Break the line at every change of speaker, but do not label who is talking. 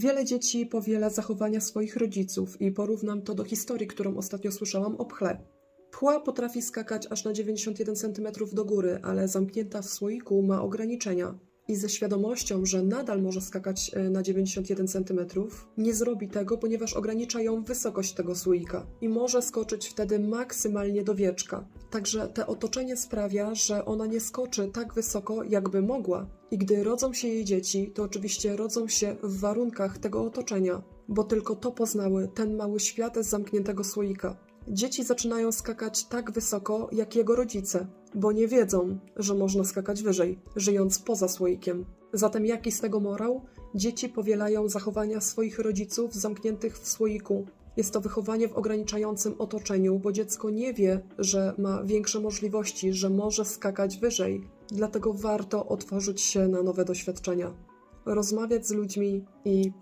Wiele dzieci powiela zachowania swoich rodziców i porównam to do historii, którą ostatnio słyszałam o pchle. Pchła potrafi skakać aż na 91 cm do góry, ale zamknięta w słoiku ma ograniczenia. I ze świadomością, że nadal może skakać e, na 91 cm, nie zrobi tego, ponieważ ogranicza ją wysokość tego słoika i może skoczyć wtedy maksymalnie do wieczka. Także te otoczenie sprawia, że ona nie skoczy tak wysoko, jakby mogła. I gdy rodzą się jej dzieci, to oczywiście rodzą się w warunkach tego otoczenia, bo tylko to poznały ten mały świat z zamkniętego słoika. Dzieci zaczynają skakać tak wysoko, jak jego rodzice, bo nie wiedzą, że można skakać wyżej, żyjąc poza słoikiem. Zatem jaki z tego morał? Dzieci powielają zachowania swoich rodziców zamkniętych w słoiku. Jest to wychowanie w ograniczającym otoczeniu, bo dziecko nie wie, że ma większe możliwości, że może skakać wyżej. Dlatego warto otworzyć się na nowe doświadczenia, rozmawiać z ludźmi i